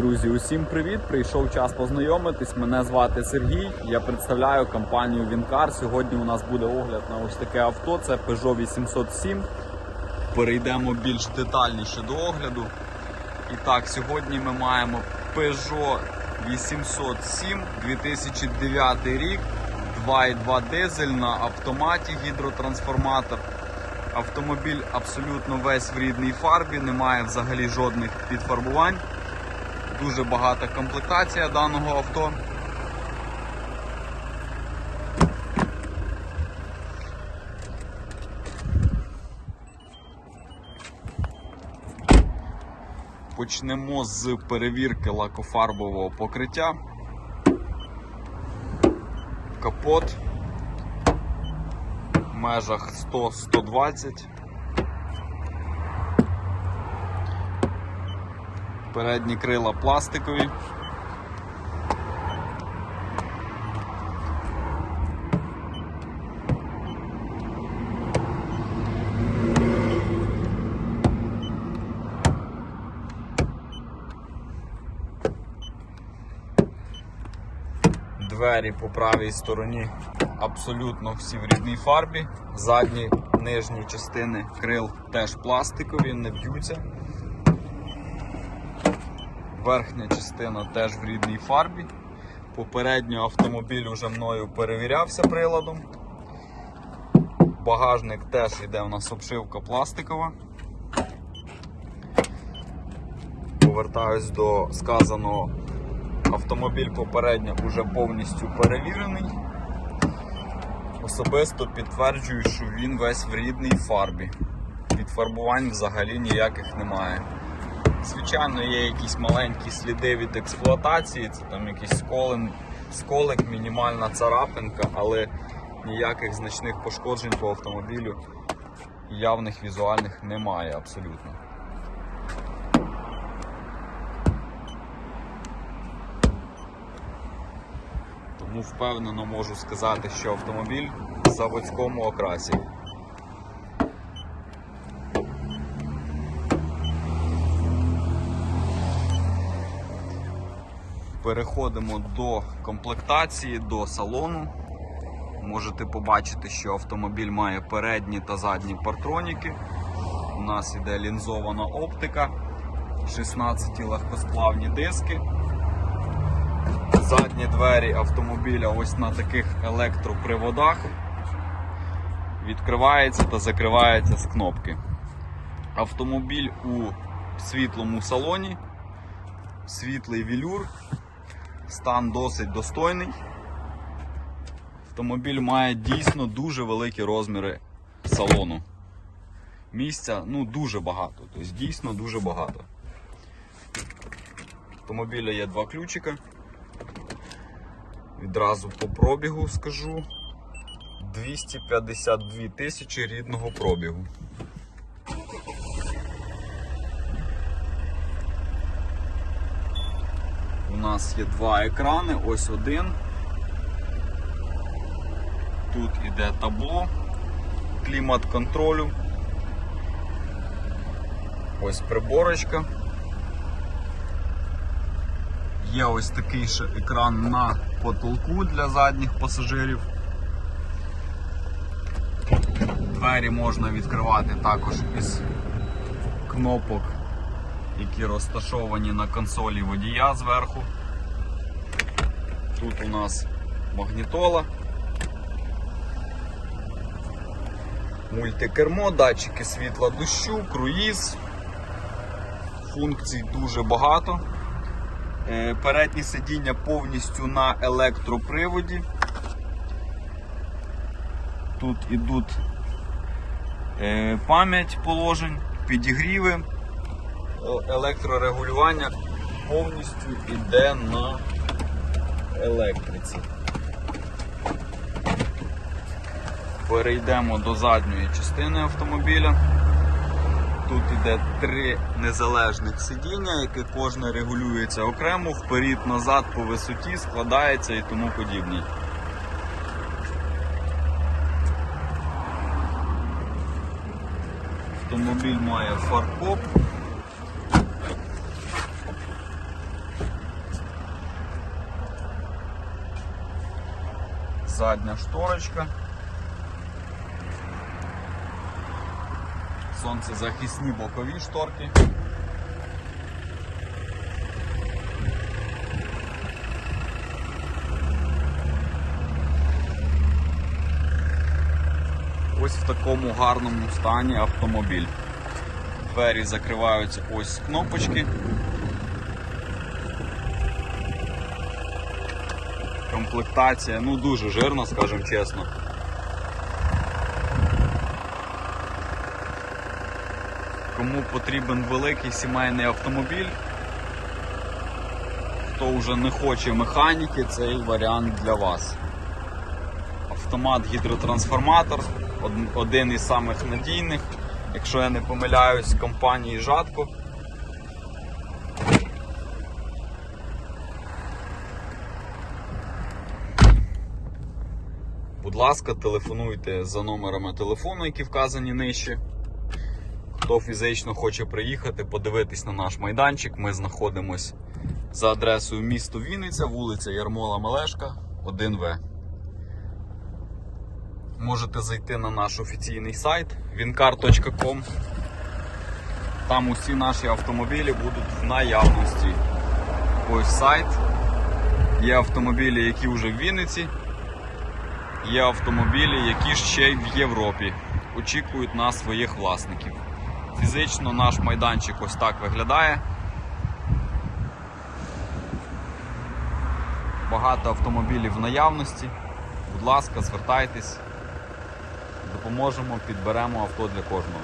Друзі, усім привіт! Прийшов час познайомитись. Мене звати Сергій. Я представляю компанію Вінкар. Сьогодні у нас буде огляд на ось таке авто. Це Peugeot 807. Перейдемо більш детальніше до огляду. І так, сьогодні ми маємо Peugeot 807 2009 рік, 2.2 дизель на автоматі гідротрансформатор. Автомобіль абсолютно весь в рідній фарбі, немає взагалі жодних підфарбувань. Дуже багата комплектація даного авто. Почнемо з перевірки лакофарбового покриття. Капот в межах 100-120. Передні крила пластикові. Двері по правій стороні абсолютно всі в рідній фарбі. Задні нижні частини крил теж пластикові, не б'ються. Верхня частина теж в рідній фарбі. Попередньо автомобіль уже мною перевірявся приладом. Багажник теж йде у нас обшивка пластикова. Повертаюсь до сказаного. Автомобіль попередньо вже повністю перевірений. Особисто підтверджую, що він весь в рідній фарбі. Підфарбувань взагалі ніяких немає. Звичайно, є якісь маленькі сліди від експлуатації, це там якийсь сколин, сколик, мінімальна царапинка, але ніяких значних пошкоджень по автомобілю явних візуальних немає абсолютно. Тому впевнено можу сказати, що автомобіль в заводському окрасі. Переходимо до комплектації, до салону. Можете побачити, що автомобіль має передні та задні партроніки. У нас іде лінзована оптика, 16 легкосплавні диски. Задні двері автомобіля ось на таких електроприводах. Відкривається та закривається з кнопки. Автомобіль у світлому салоні, світлий велюр, стан досить достойний. Автомобіль має дійсно дуже великі розміри салону. Місця ну, дуже багато, тобто дійсно дуже багато. Автомобіля є два ключика. Відразу по пробігу скажу. 252 тисячі рідного пробігу. Нас є два екрани, ось один. Тут іде табло клімат контролю. Ось приборочка. Є ось такий ще екран на потолку для задніх пасажирів. Двері можна відкривати також із кнопок, які розташовані на консолі водія зверху. Тут у нас магнітола, мультикермо, датчики світла дощу, круїз. Функцій дуже багато. Е, Передні сидіння повністю на електроприводі. Тут ідуть е, пам'ять положень, підігріви, електрорегулювання повністю йде на електриці. Перейдемо до задньої частини автомобіля. Тут іде три незалежних сидіння, яке кожне регулюється окремо, вперед, назад по висоті, складається і тому подібне. Автомобіль має фаркоп. Задня шторочка. Сонцезахисні бокові шторки. Ось в такому гарному стані автомобіль. Двері закриваються ось з кнопочки. Комплектація, ну дуже жирна, скажімо чесно. Кому потрібен великий сімейний автомобіль, хто вже не хоче механіки, цей варіант для вас. Автомат гідротрансформатор, один із самих надійних, якщо я не помиляюсь, компанії Жатко. Будь ласка, телефонуйте за номерами телефону, які вказані нижче. Хто фізично хоче приїхати, подивитись на наш майданчик, ми знаходимось за адресою місто Вінниця, вулиця Ярмола Мелешка, 1В. Можете зайти на наш офіційний сайт wincar.com. Там усі наші автомобілі будуть в наявності. Ось сайт. Є автомобілі, які вже в Вінниці. Є автомобілі, які ще й в Європі. Очікують на своїх власників. Фізично наш майданчик ось так виглядає. Багато автомобілів в наявності. Будь ласка, звертайтесь, допоможемо, підберемо авто для кожного.